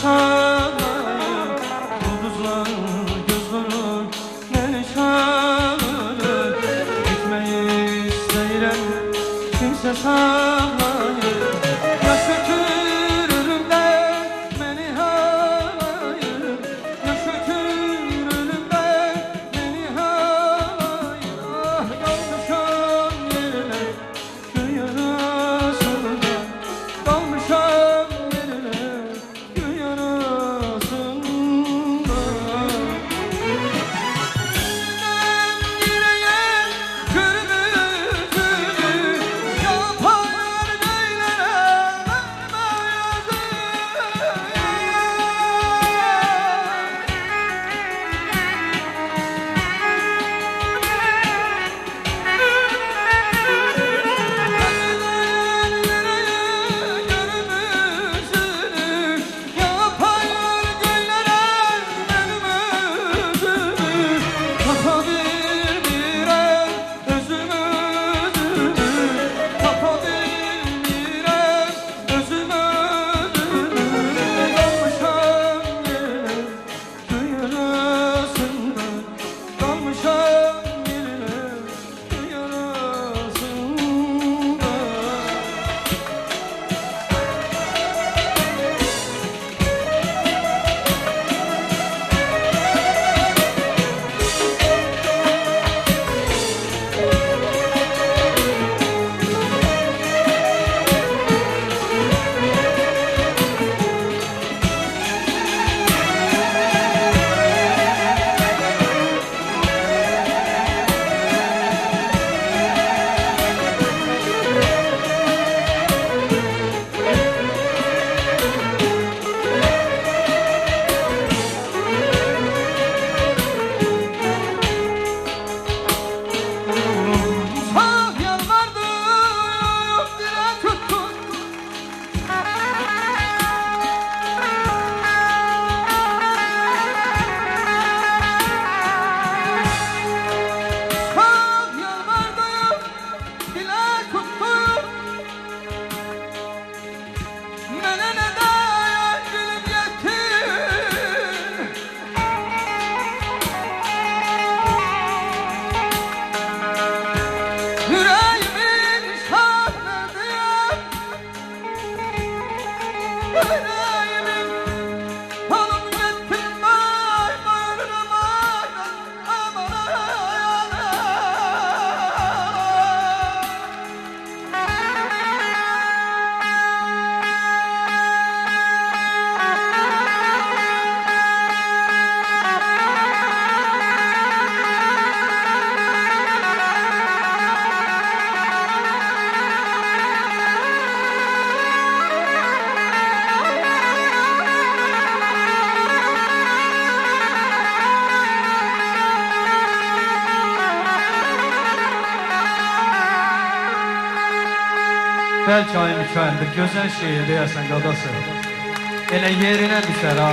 time. Belki ay mükemmeldir, güzel şehir deyərsən qadası. Elə yerinə düşər ha.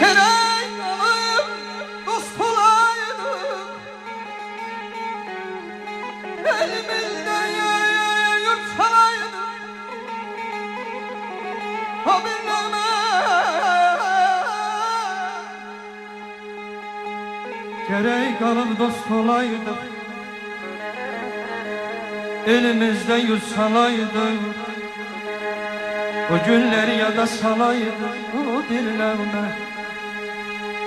Gerek alıp dost olaydık Elimizde yurt salaydık O bilmeme Gerek alıp dost olaydık Elimizde yurt salaydık O günleri ya da salaydık O bir nevme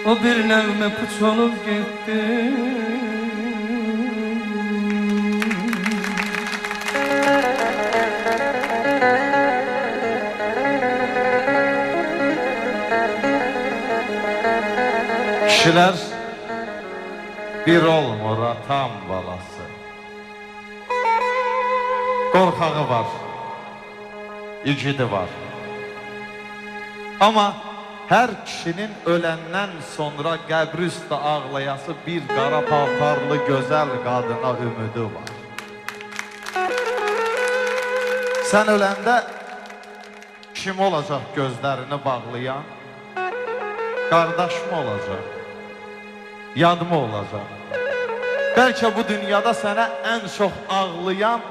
O bir nevme puç olup gitti Kişiler bir olmur atam balası. Korkağı var, igidi var. Ama her kişinin ölenden sonra qəbri ağlayası bir qara paltarlı gözəl qadına ümidi var. Sen öləndə kim olacaq gözlərini bağlayan? Qardaş mı olacaq? Yad mı olacaq? Bəlkə bu dünyada sənə ən çox ağlayan,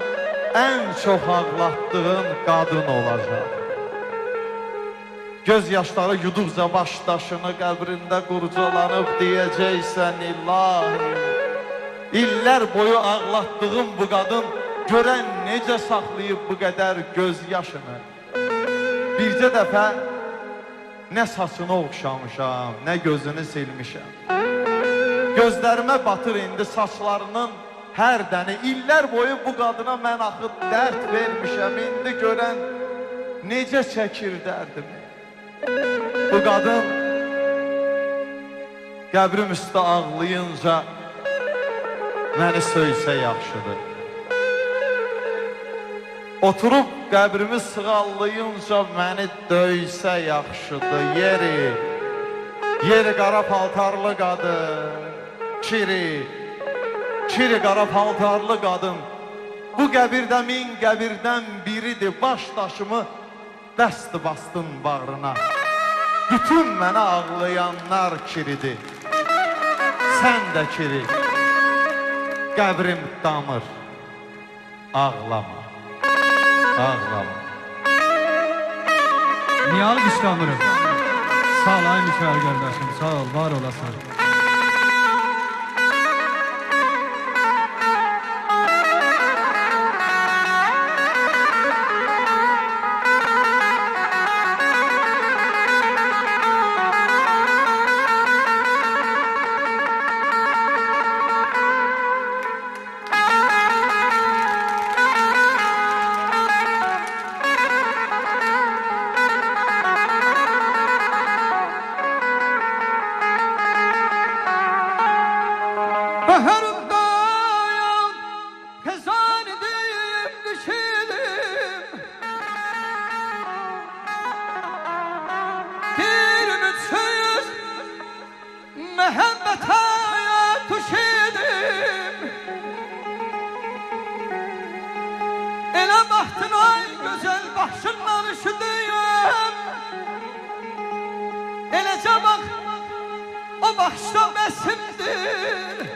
ən çox ağlatdığın qadın olacaq. Göz yaşları yuduqca başdaşını qəbrində qurcalanıb deyəcəksən ilahi. İllər boyu ağlatdığım bu qadın görən necə saxlayıb bu qədər göz yaşını. Bircə dəfə nə saçını oxşamışam, nə gözünü silmişəm. Gözlərimə batır indi saçlarının hər dəni. İllər boyu bu qadına mən axı dərd vermişəm. İndi görən necə çəkir dərdimi. Bu qadın qəbrim üstə ağlayınca məni söysə yaxşıdır. Oturub qəbrimi sığallayınca məni döysə yaxşıdır. Yeri, yeri qara paltarlı qadın, kiri, kiri qara paltarlı qadın. Bu qəbirdə min qəbirdən biridir. Baş daşımı dəst bastın bağrına. Bütün mənə ağlayanlar kiridir. Sən də kiri. Qəbrim damır. Ağlama. Ağlama. Niye alıp İskamırım? Sağ ol ay mükemmel kardeşim, sağ ol, var olasın. Mehabbete tuşedim. Ele bahtın ay başından üşüdüyüm. Elece bak, o başta besimdir.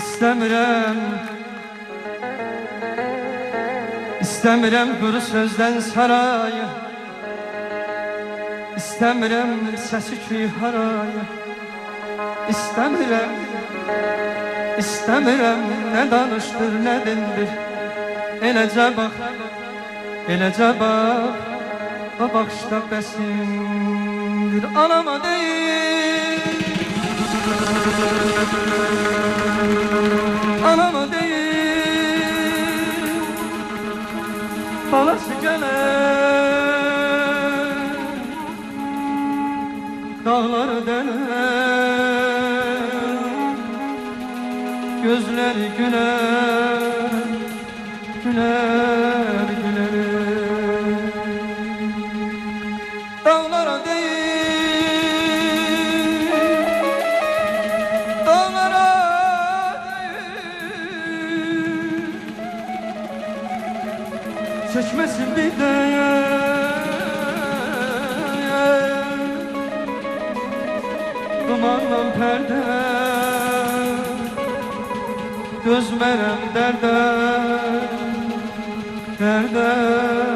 İstəmirəm İstəmirəm quru sözdən sarayı İstəmirəm səsi küy harayı İstəmirəm İstəmirəm nə danışdır nə dindir? Eləcə bax Eləcə bax O baxışda bəsimdir Anama deyil. Anama değil Balası gelen Dağları delen Gözleri güler Güler güler Göz derde Derde Derde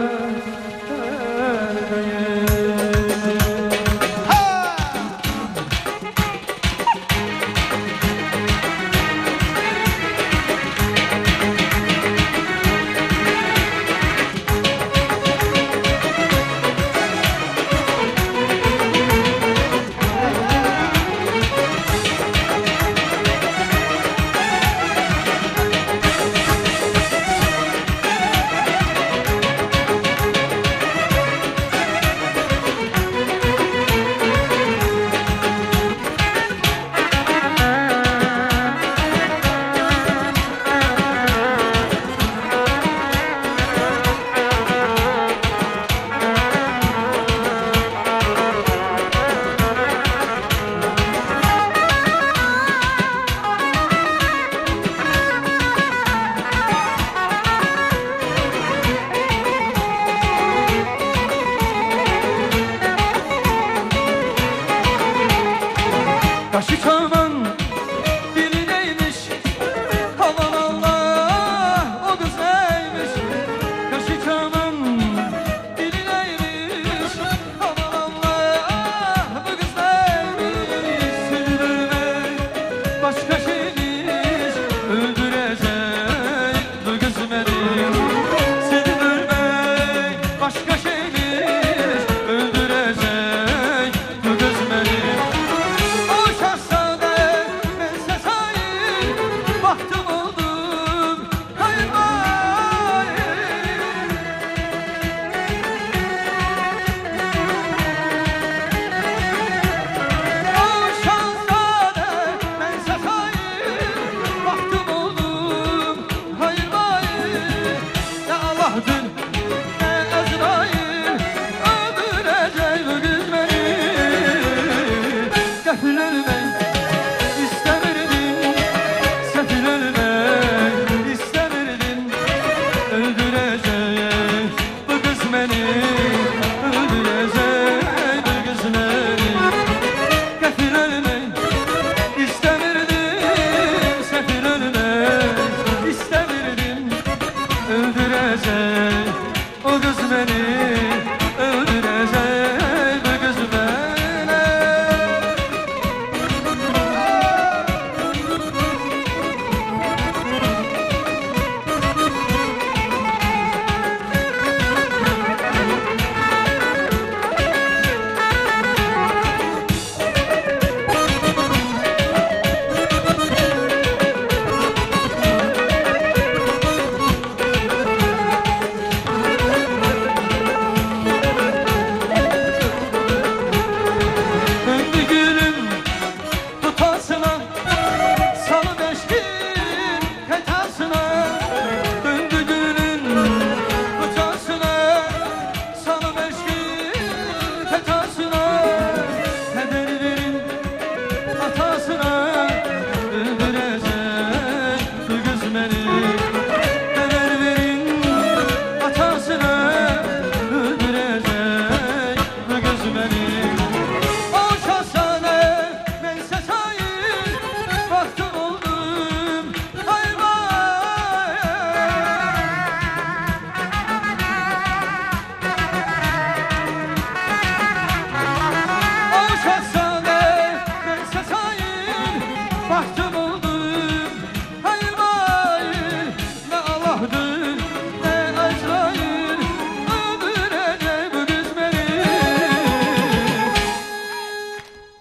beni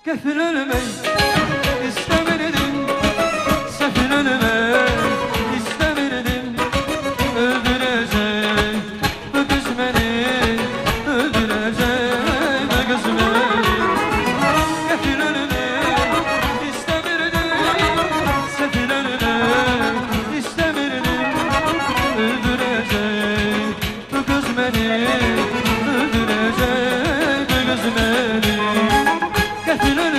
Gel ölmeyin Dertinin